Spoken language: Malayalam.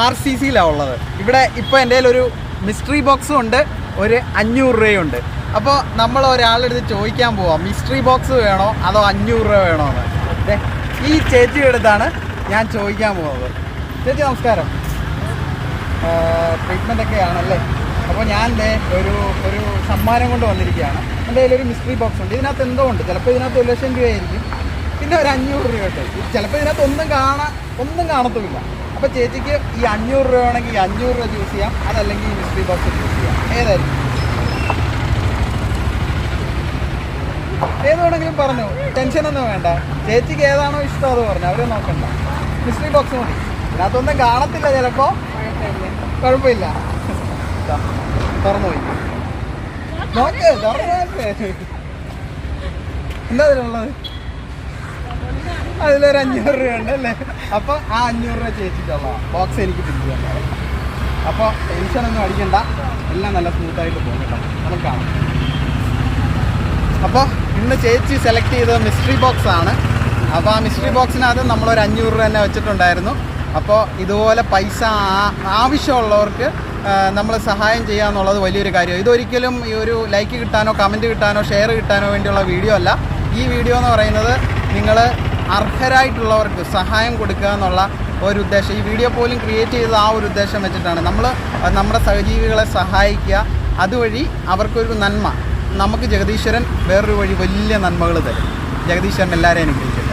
ആർ സി സിയിലാണ് ഉള്ളത്. ഇവിടെ ഇപ്പോൾ എന്റെ ഒരു മിസ്റ്ററി ബോക്സും ഉണ്ട് ഒരു അഞ്ഞൂറ് രൂപയുണ്ട്. അപ്പോൾ നമ്മൾ ഒരാളുടെ അടുത്ത് ചോദിക്കാൻ പോവാം മിസ്റ്ററി ബോക്സ് വേണോ അതോ അഞ്ഞൂറ് രൂപ വേണോ എന്ന് ഈ ചേച്ചിയുടെ അടുത്താണ് ഞാൻ ചോദിക്കാൻ പോകുന്നത് ചേച്ചി നമസ്കാരം. ട്രീറ്റ്മെന്റ് ഒക്കെ ആണല്ലേ അപ്പോൾ ഞാൻ ഒരു ഒരു സമ്മാനം കൊണ്ട് വന്നിരിക്കുകയാണ്. എന്റെ ഒരു മിസ്റ്ററി ബോക്സ് ഉണ്ട്. ഇതിനകത്ത് എന്തോ ഉണ്ട്. ചിലപ്പോൾ ഇതിനകത്ത് ഒരു ലക്ഷം രൂപയായിരിക്കും. പിന്നെ ഒരു അഞ്ഞൂറ് രൂപ കേട്ടോ ചിലപ്പോൾ ഇതിനകത്ത് ഒന്നും കാണാൻ ഒന്നും കാണത്തുമില്ല. അപ്പോൾ ചേച്ചിക്ക് ഈ അഞ്ഞൂറ് രൂപ വേണമെങ്കിൽ ഈ അഞ്ഞൂറ് രൂപ ചൂസ് ചെയ്യാം. അതല്ലെങ്കിൽ ഈ മിസ്റ്ററി ബോക്സ് ചൂസ് ചെയ്യാം. ഏതായിരിക്കും ഏത് വേണമെങ്കിലും പറഞ്ഞു. ടെൻഷനൊന്നും വേണ്ട. ചേച്ചിക്ക് ഏതാണോ ഇഷ്ടം അത് പറഞ്ഞു. അവരെ നോക്കണ്ട. മിസ്റ്ററി ബോക്സ് മതി. ഇതിനകത്തൊന്നും കാണത്തില്ല ചിലപ്പോ. കുഴപ്പമില്ല. തുറന്നുപോയി. തുറന്നു പോയി നോക്ക് തുറന്നു. എന്താ ഇതിലുള്ളത് അതിലൊരു അഞ്ഞൂറ് രൂപ ഉണ്ട് അല്ലേ? അപ്പോൾ ആ അഞ്ഞൂറ് രൂപ ചേച്ചിട്ടുള്ള ബോക്സ് എനിക്ക് തിരിച്ചു തന്നെ? അപ്പോൾ ടെൻഷനൊന്നും അടിക്കണ്ട. എല്ലാം നല്ല സ്മൂത്തായിട്ട് പോകും കേട്ടോ. നമുക്ക് കാണാം. അപ്പോൾ ഇന്ന് ചേച്ചി സെലക്ട് ചെയ്തത് മിസ്റ്ററി ബോക്സ് ആണ്. അപ്പോൾ ആ മിസ്റ്ററി ബോക്സിനകത്ത് ഒരു അഞ്ഞൂറ് രൂപ തന്നെ വെച്ചിട്ടുണ്ടായിരുന്നു. അപ്പോൾ ഇതുപോലെ പൈസ ആവശ്യമുള്ളവർക്ക് നമ്മൾ സഹായം ചെയ്യുക എന്നുള്ളത് വലിയൊരു കാര്യം ഇതൊരിക്കലും ഈ ഒരു ലൈക്ക് കിട്ടാനോ കമന്റ് കിട്ടാനോ ഷെയർ കിട്ടാനോ വേണ്ടിയുള്ള വീഡിയോ അല്ല. ഈ വീഡിയോ എന്ന് പറയുന്നത് നിങ്ങൾ അർഹരായിട്ടുള്ളവർക്ക് സഹായം കൊടുക്കുക എന്നുള്ള ഒരു ഉദ്ദേശം. ഈ വീഡിയോ പോലും ക്രിയേറ്റ് ചെയ്തത് ആ ഒരു ഉദ്ദേശം വെച്ചിട്ടാണ്. നമ്മൾ നമ്മുടെ സഹജീവികളെ സഹായിക്കുക അതുവഴി അവർക്കൊരു നന്മ. നമുക്ക് ജഗദീശ്വരൻ വേറൊരു വഴി വലിയ നന്മകൾ തരും. ജഗദീശ്വരൻ എല്ലാവരെയും അനുഗ്രഹിക്കും